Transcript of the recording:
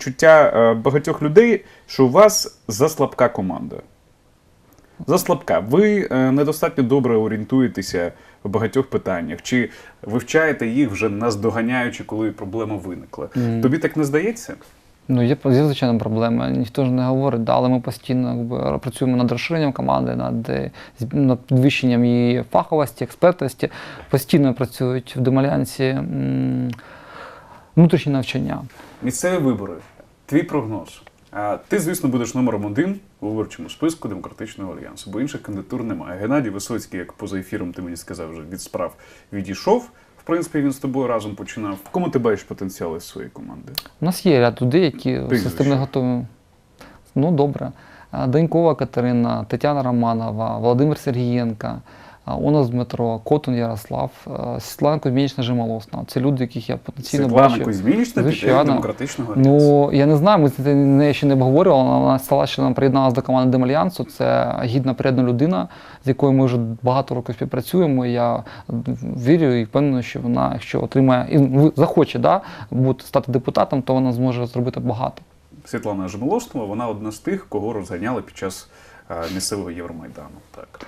відчуття е, багатьох людей, що у вас заслабка команда. Заслабка. Ви е, недостатньо добре орієнтуєтеся в багатьох питаннях, чи вивчаєте їх вже наздоганяючи, коли проблема виникла. Тобі так не здається? Ну, є, є звичайно проблеми. Ніхто ж не говорить, да, але ми постійно якби, працюємо над розширенням команди, над, е, над підвищенням її фаховості, експертності. Постійно працюють в Демалянсі м, внутрішні навчання. Місцеві вибори. Твій прогноз. А ти, звісно, будеш номером один у виборчому списку демократичного альянсу, бо інших кандидатур немає. Геннадій Висоцький, як поза ефіром, ти мені сказав, вже від справ відійшов. В принципі, він з тобою разом починав. В кому ти бачиш потенціали з своєї команди? У нас є ряд людей, які системно готові. Ну, добре. Данькова Катерина, Тетяна Романова, Володимир Сергієнка, а, Онос Дмитро, Котун Ярослав, Світлана Кузьмінічна Жимолосна. Це люди, яких я потенційно Світлана бачу. Кузьмінічна піде Звичайно. демократичного. Ну, я не знаю, ми з нею ще не обговорювали. але Вона стала членом приєдналася до команди Демальянсу. Це гідна приєдна людина, з якою ми вже багато років співпрацюємо. Я вірю і впевнений, що вона, якщо отримає і захоче да, бути стати депутатом, то вона зможе зробити багато. Світлана Жемолоснова, вона одна з тих, кого розганяли під час місцевого Євромайдану. Так.